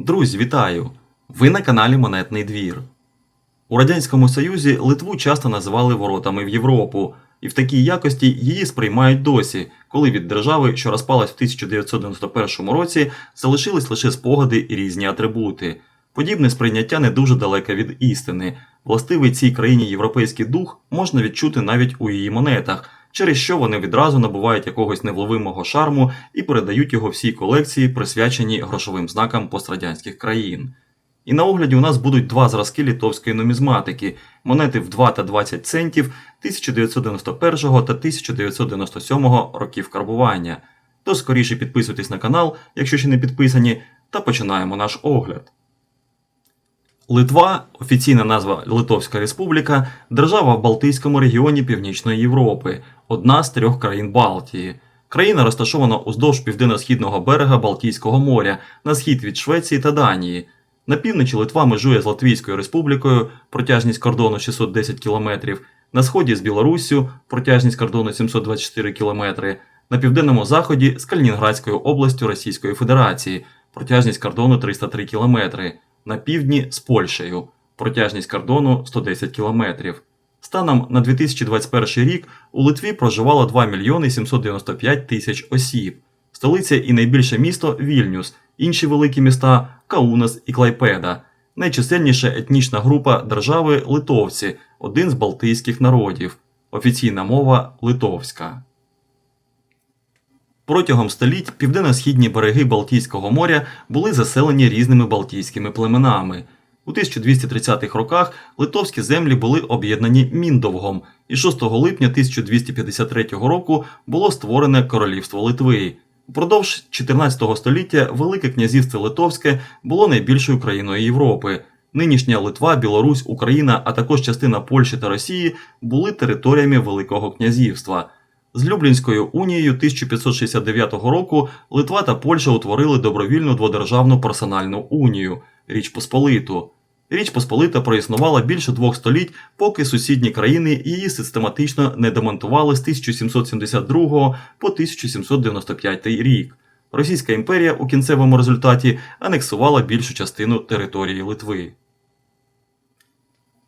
Друзі, вітаю! Ви на каналі Монетний двір. У Радянському Союзі Литву часто називали воротами в Європу, і в такій якості її сприймають досі, коли від держави, що розпалась в 1991 році, залишились лише спогади і різні атрибути. Подібне сприйняття не дуже далеке від істини. Властивий цій країні європейський дух можна відчути навіть у її монетах, через що вони відразу набувають якогось невловимого шарму і передають його всій колекції, присвяченій грошовим знакам пострадянських країн. І на огляді у нас будуть два зразки літовської нумізматики – монети в 2 та 20 центів 1991 та 1997 років карбування. То скоріше підписуйтесь на канал, якщо ще не підписані, та починаємо наш огляд. Литва, офіційна назва Литовська Республіка, держава в Балтійському регіоні Північної Європи, одна з трьох країн Балтії. Країна розташована уздовж південно-східного берега Балтійського моря, на схід від Швеції та Данії. На півночі Литва межує з Латвійською республікою, протяжність кордону 610 км, на сході з Білоруссю, протяжність кордону 724 км, на південному заході з Калінінградською областю Російської Федерації, протяжність кордону 303 км, на півдні з Польщею, протяжність кордону 110 км. Станом на 2021 рік у Литві проживало 2 мільйони 795 тисяч осіб. Столиця і найбільше місто Вільнюс, інші великі міста Каунас і Клайпеда. Найчисельніша етнічна група держави литовці, один з балтійських народів. Офіційна мова литовська. Протягом століть південно-східні береги Балтійського моря були заселені різними балтійськими племенами. У 1230-х роках литовські землі були об'єднані Міндовгом, і 6 липня 1253 року було створене Королівство Литви. Упродовж 14 століття Велике князівство Литовське було найбільшою країною Європи. Нинішня Литва, Білорусь, Україна, а також частина Польщі та Росії були територіями Великого князівства. З Люблінською унією 1569 року Литва та Польща утворили добровільну дводержавну персональну унію Річ Посполиту. Річ Посполита проіснувала більше двох століть, поки сусідні країни її систематично не демонтували з 1772 по 1795 рік. Російська імперія у кінцевому результаті анексувала більшу частину території Литви.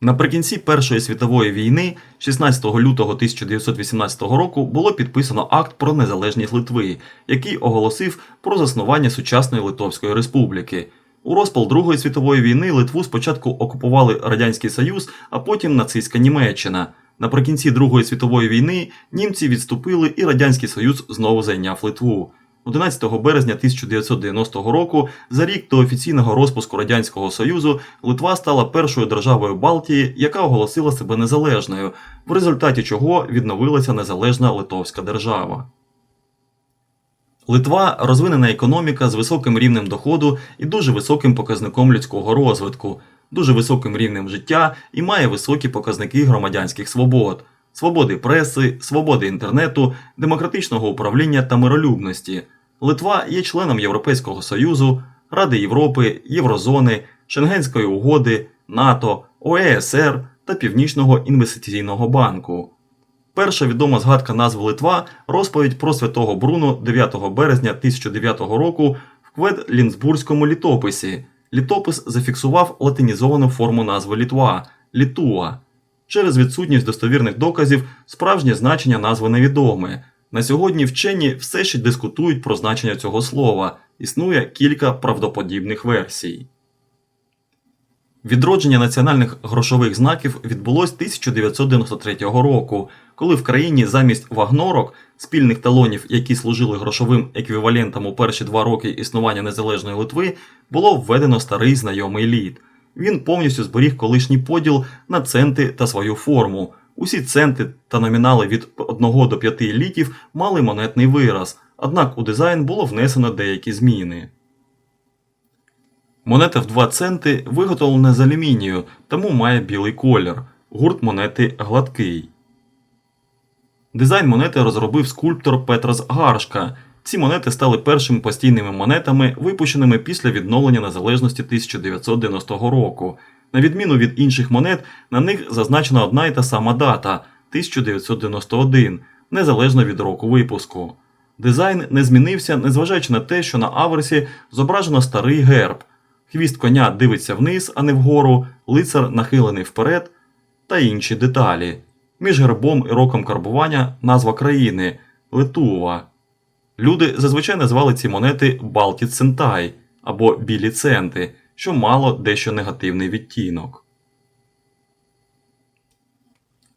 Наприкінці Першої світової війни, 16 лютого 1918 року, було підписано акт про незалежність Литви, який оголосив про заснування сучасної Литовської республіки. У розпал Другої світової війни Литву спочатку окупували Радянський Союз, а потім нацистська Німеччина. Наприкінці Другої світової війни німці відступили і Радянський Союз знову зайняв Литву. 11 березня 1990 року, за рік до офіційного розпуску Радянського Союзу, Литва стала першою державою Балтії, яка оголосила себе незалежною, в результаті чого відновилася незалежна Литовська держава. Литва розвинена економіка з високим рівнем доходу і дуже високим показником людського розвитку, дуже високим рівнем життя і має високі показники громадянських свобод, свободи преси, свободи інтернету, демократичного управління та миролюбності. Литва є членом Європейського Союзу, Ради Європи, Єврозони, Шенгенської угоди, НАТО, ОЕСР та Північного інвестиційного банку. Перша відома згадка назви Литва розповідь про святого Бруно 9 березня 1009 року в Квед-Лінсбурзькому літописі. Літопис зафіксував латинізовану форму назви Літва Літуа. Через відсутність достовірних доказів справжнє значення назви невідоме. На сьогодні вчені все ще дискутують про значення цього слова. Існує кілька правдоподібних версій. Відродження національних грошових знаків відбулось 1993 року, коли в країні замість вагнорок, спільних талонів, які служили грошовим еквівалентом у перші два роки існування незалежної Литви, було введено старий знайомий лід. Він повністю зберіг колишній поділ на центи та свою форму. Усі центи та номінали від 1 до 5 літів мали монетний вираз, однак у дизайн було внесено деякі зміни. Монета в 2 центи виготовлена з алюмінію, тому має білий колір. Гурт монети гладкий. Дизайн монети розробив скульптор Петрас Гаршка. Ці монети стали першими постійними монетами, випущеними після відновлення незалежності 1990 року. На відміну від інших монет, на них зазначена одна і та сама дата 1991, незалежно від року випуску. Дизайн не змінився, незважаючи на те, що на аверсі зображено старий герб. хвіст коня дивиться вниз, а не вгору, лицар нахилений вперед та інші деталі. Між гербом і роком карбування назва країни Литува. Люди зазвичай називали ці монети Балті Центай або білі центи, що мало дещо негативний відтінок.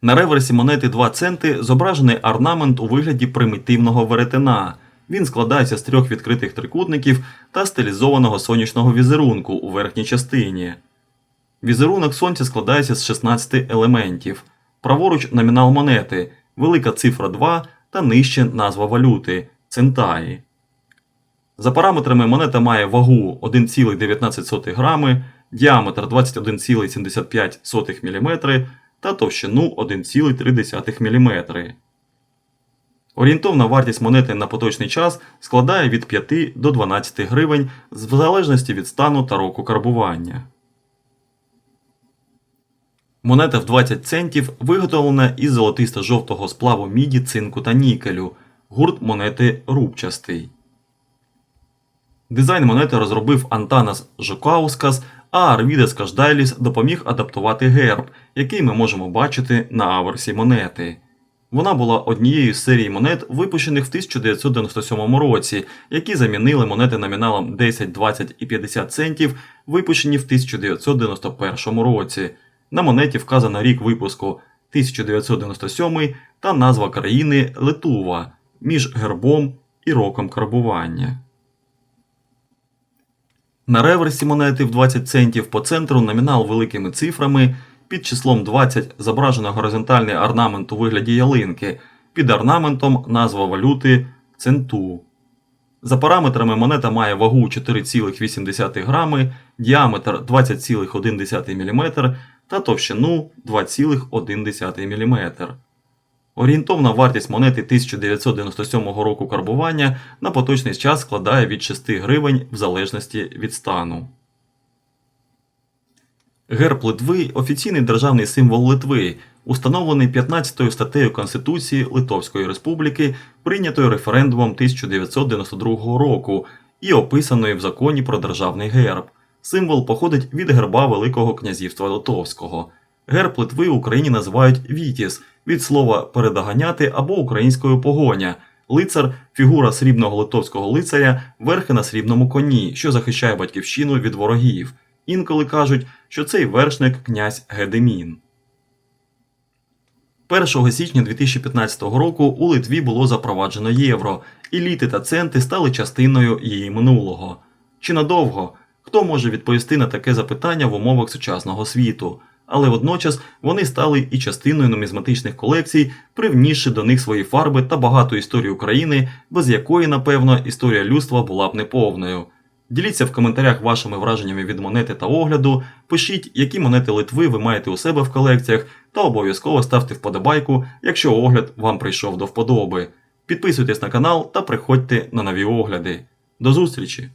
На реверсі монети 2 центи зображений орнамент у вигляді примітивного веретена. Він складається з трьох відкритих трикутників та стилізованого сонячного візерунку у верхній частині. Візерунок сонця складається з 16 елементів. Праворуч номінал монети, велика цифра 2 та нижче назва валюти центаї. За параметрами монета має вагу 1,19 грами, діаметр 21,75 мм та товщину 1,3 мм. Орієнтовна вартість монети на поточний час складає від 5 до 12 гривень в залежності від стану та року карбування. Монета в 20 центів виготовлена із золотисто-жовтого сплаву міді, цинку та нікелю. Гурт монети рубчастий. Дизайн монети розробив Антанас Жукаускас, а Арвідес Каждайліс допоміг адаптувати герб, який ми можемо бачити на аверсі монети. Вона була однією з серії монет, випущених в 1997 році, які замінили монети номіналом 10, 20 і 50 центів, випущені в 1991 році. На монеті вказано рік випуску 1997 та назва країни Литува між гербом і роком карбування. На реверсі монети в 20 центів по центру номінал великими цифрами. Під числом 20 зображено горизонтальний орнамент у вигляді ялинки. Під орнаментом назва валюти центу. За параметрами монета має вагу 4,8 грами, діаметр 20,1 мм та товщину 2,1 мм. Орієнтовна вартість монети 1997 року карбування на поточний час складає від 6 гривень в залежності від стану. Герб Литви офіційний державний символ Литви, установлений 15 статтею Конституції Литовської Республіки, прийнятою референдумом 1992 року і описаною в законі про державний герб. Символ походить від герба Великого князівства Литовського. Герб Литви в Україні називають Вітіс від слова передоганяти або українською погоня. Лицар фігура срібного литовського лицаря, верхи на срібному коні, що захищає батьківщину від ворогів. Інколи кажуть, що цей вершник князь Гедемін. 1 січня 2015 року у Литві було запроваджено євро, і літи та центи стали частиною її минулого. Чи надовго? Хто може відповісти на таке запитання в умовах сучасного світу? Але водночас вони стали і частиною нумізматичних колекцій, привнісши до них свої фарби та багату історію України, без якої, напевно, історія людства була б неповною. Діліться в коментарях вашими враженнями від монети та огляду, пишіть, які монети Литви ви маєте у себе в колекціях, та обов'язково ставте вподобайку, якщо огляд вам прийшов до вподоби. Підписуйтесь на канал та приходьте на нові огляди. До зустрічі!